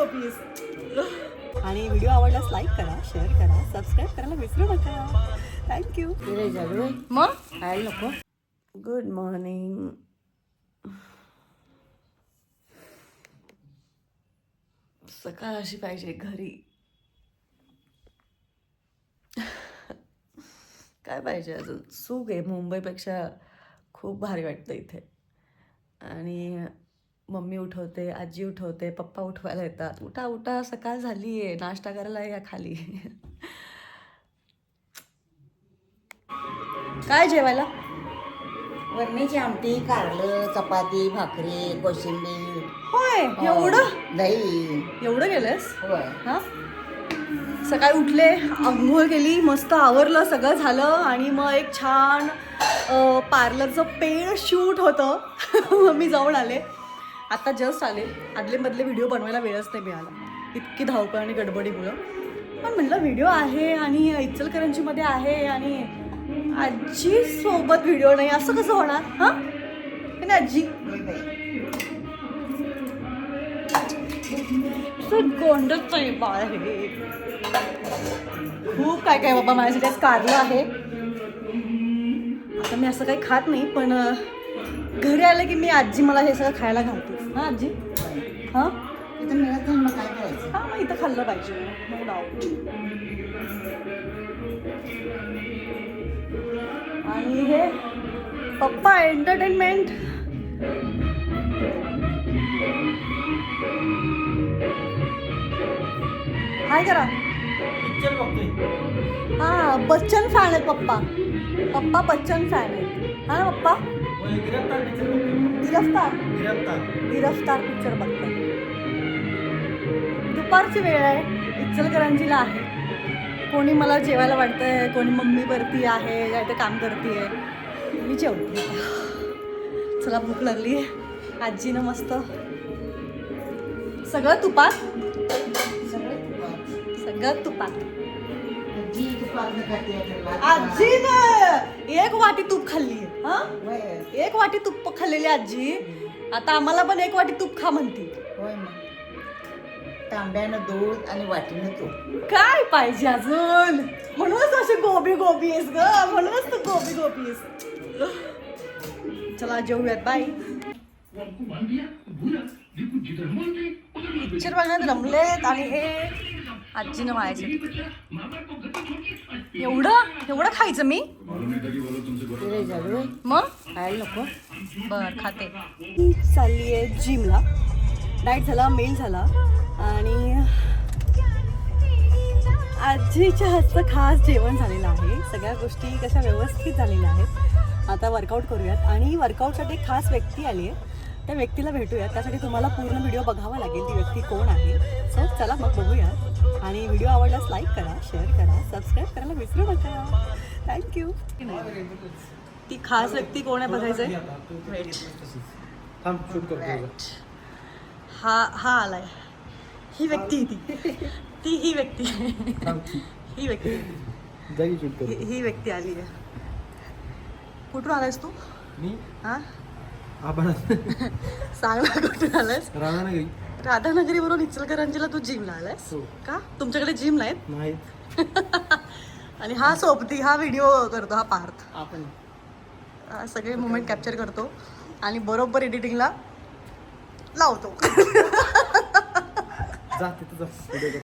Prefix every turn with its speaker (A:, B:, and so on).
A: Gopis आणि video आवडल्यास like करा शेअर करा सबस्क्राईब करायला विसरू नका. थँक्यू
B: मग? खायला नको.
A: गुड मॉर्निंग सकाळ अशी पाहिजे घरी. काय पाहिजे अजून? सुख आहे. मुंबईपेक्षा खूप भारी वाटतं इथे. आणि मम्मी उठवते आजी उठवते पप्पा उठवायला येतात. उठा उठा सकाळ झाली आहे नाश्ता करायला या खाली. काय जेवायला?
B: वरण्याची आमटी कारलं चपाती भाकरी कोशिंबीर.
A: होय एवढं?
B: दही.
A: एवढं गेलंस
B: होय.
A: हा? सकाळी उठले आंघोळ केली मस्त आवरलं सगळं झालं आणि मग एक छान पार्लरचं पेड शूट होतं. मी जाऊन आले. आता जस्ट आले. आदले मधले व्हिडिओ बनवायला वेळच नाही मिळाला. इतकी धावपळ आणि गडबडीमुळं. पण म्हटलं व्हिडिओ आहे आणि इचलकरंजीमध्ये आहे आणि आजी सोबत व्हिडिओ नाही. असं कसं होणार? हां? नाही आजी? गोंडच आहे बाळ हे. खूप काय काय बाबा माझ्यासाठी आज कारलं आहे. आता मी असं काही खात नाही पण घरी आलं की मी आजी मला हे सगळं खायला घालते. हा आजी? हां?
B: इथं मिळत नाही मग काय करायचं?
A: हां मग इथं खाल्लं पाहिजे. आणि हे पप्पा एंटरटेनमेंट हाय करा हा बच्चन फॅन आहेत पप्पा. पप्पा बच्चन फॅन आहेत. हा ना पप्पा? गिरफ्तार गिरफ्तार? पिक्चर बघतात दुपारची वेळ आहे. इचलकरंजीला आहे. कोणी मला जेवायला वाटतंय कोणी मम्मी वरती आहे काय ते काम करते मी जेवते. चला भूक लागली आहे. आजीनं मस्त सगळं तुपात
B: सगळं तुपात.
A: सगळं तुपात. आजीनं एक वाटी तूप खाल्ली. हा? एक वाटी तूप खाल्लेली आजी. आता आम्हाला पण एक वाटी तूप खा म्हणते.
B: तांब्यानं दूध आणि वाटीनं तूप.
A: काय पाहिजे अजून? म्हणूनच अशी गोबी गोबी आहेस ग. म्हणूनच तू गोबी गोबी आहेस. चला जेवूयात. बाय. पिक्चर बघण्यात रमलेत आणि हे आजीनं व्हायचं एवढं? एवढं खायचं मी? मग?
B: खायला नको.
A: बर खाते. चालली आहे जिमला. डायट झाला मेल झाला. आणि आजीच्या हातचं खास जेवण झालेलं आहे. सगळ्या गोष्टी कशा व्यवस्थित झालेल्या आहेत. आता वर्कआउट करूयात. आणि वर्कआउटसाठी एक खास व्यक्ती आली आहे. त्या व्यक्तीला भेटूयात. त्यासाठी तुम्हाला पूर्ण व्हिडिओ बघावा लागेल. ती व्यक्ती कोण आहे? सो चला मग बघूया आणि व्हिडिओ आवडल्यास लाईक करा शेअर करा सबस्क्राईब करायला विसरू नका. थँक्यू ती खास व्यक्ती कोण आहे बघायचं हा हा आलाय. ही व्यक्ती ती. ती ही व्यक्ती. ही व्यक्ती. ही ही व्यक्ती आली आहे. कुठून आलायस तू?
C: मी?
A: हा?
C: आपण
A: सांग ना कुठून आलायस.
C: राधानगरी
A: राधानगरी वरून इचलकरंजीला तू जिमला आलायस?
C: हो.
A: का? तुमच्याकडे जिम नाहीत
C: नाही.
A: आणि हा सोबती हा व्हिडिओ करतो हा पार्थ.
B: आपण
A: हा सगळे मुमेंट कॅप्चर करतो. आणि बरोबर एडिटिंगला लावतो.
C: जा तिथं जा. व्हिडिओ कर.